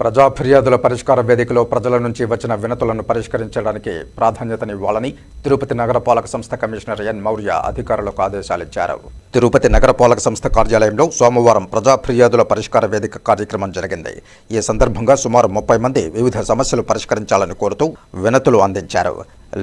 ప్రజా ఫిర్యాదుల పరిష్కార వేదికలో ప్రజల నుంచి వచ్చిన వినతులను పరిష్కరించడానికి ప్రాధాన్యతనివ్వాలని తిరుపతి నగరపాలక సంస్థ కమిషనర్ ఎన్. మౌర్య అధికారులకు ఆదేశాలిచ్చారు. తిరుపతి నగరపాలక సంస్థ కార్యాలయంలో సోమవారం ప్రజా ఫిర్యాదుల పరిష్కార వేదిక కార్యక్రమం జరిగింది. ఈ సందర్భంగా సుమారు ముప్పై మంది వివిధ సమస్యలు పరిష్కరించాలని కోరుతూ వినతులు అందించారు.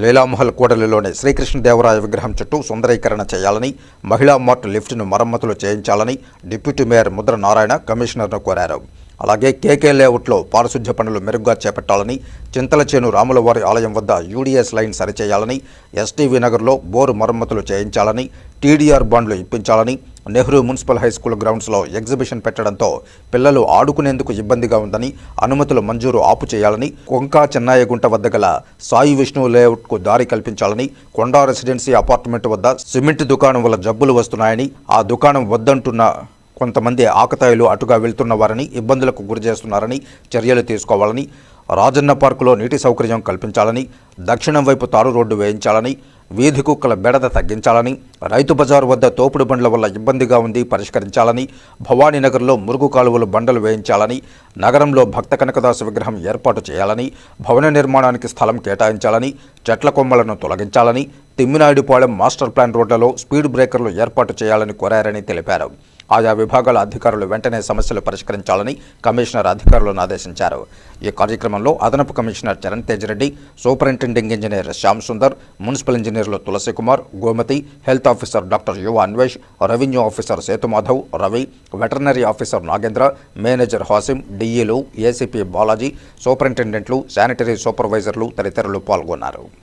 లీలామహల్ కూడలిలోని శ్రీకృష్ణదేవరాయ విగ్రహం చుట్టూ సుందరీకరణ చేయాలని మహిళా మార్ట్ లిఫ్ట్ను మరమ్మతులు చేయించాలని డిప్యూటీ మేయర్ ముద్ర నారాయణ కమిషనర్ను కోరారు. అలాగే కేకే లేఅవుట్లో పారిశుధ్య పనులు మెరుగ్గా చేపట్టాలని చింతలచేను రాములవారి ఆలయం వద్ద యూడీఎస్ లైన్ సరిచేయాలని ఎస్టీవీ నగర్లో బోరు మరమ్మతులు చేయించాలని టీడీఆర్ బాండ్లు ఇప్పించాలని నెహ్రూ మున్సిపల్ హై స్కూల్ గ్రౌండ్స్లో ఎగ్జిబిషన్ పెట్టడంతో పిల్లలు ఆడుకునేందుకు ఇబ్బందిగా ఉందని అనుమతులు మంజూరు ఆపు చేయాలని కొంకా చెన్నాయగుంట వద్ద గల సాయి విష్ణు లేఅవుట్కు దారి కల్పించాలని కొండా రెసిడెన్సీ అపార్ట్మెంట్ వద్ద సిమెంట్ దుకాణం వల్ల జబ్బులు వస్తున్నాయని ఆ దుకాణం వద్దంటున్న కొంతమంది ఆకతాయిలు అటుగా వెళ్తున్న వారిని ఇబ్బందులకు గురి చేస్తున్నారని చర్యలు తీసుకోవాలని రాజన్న పార్కులో నీటి సౌకర్యం కల్పించాలని దక్షిణం వైపు తారు రోడ్డు వేయించాలని వీధి కుక్కల బెడద తగ్గించాలని రైతు బజారు వద్ద తోపుడు బండ్ల వల్ల ఇబ్బందిగా ఉంది పరిష్కరించాలని భవానీనగర్లో మురుగు కాలువలు బండలు వేయించాలని నగరంలో భక్త కనకదాస విగ్రహం ఏర్పాటు చేయాలని భవన నిర్మాణానికి స్థలం కేటాయించాలని చెట్ల కొమ్మలను తొలగించాలని తిమ్మినాయుడుపాలెం మాస్టర్ ప్లాన్ రోడ్లలో స్పీడ్ బ్రేకర్లు ఏర్పాటు చేయాలని కోరారని తెలిపారు. ఆయా విభాగాల అధికారులు వెంటనే సమస్యలు పరిష్కరించాలని కమిషనర్ అధికారులను ఆదేశించారు. ఈ కార్యక్రమంలో అదనపు commissioner Charan Tej Reddy superintending engineer Shyam Sundar municipal ఇంజనీర్లు Tulasi Kumar Gomathi health officer doctor Yuva Anvesh revenue officer Sethumadhav Ravi veterinary officer Nagendra manager Hasim డిఈలు ACP Balaji సూపరింటెండెంట్లు శానిటరీ సూపర్వైజర్లు తదితరులు పాల్గొన్నారు.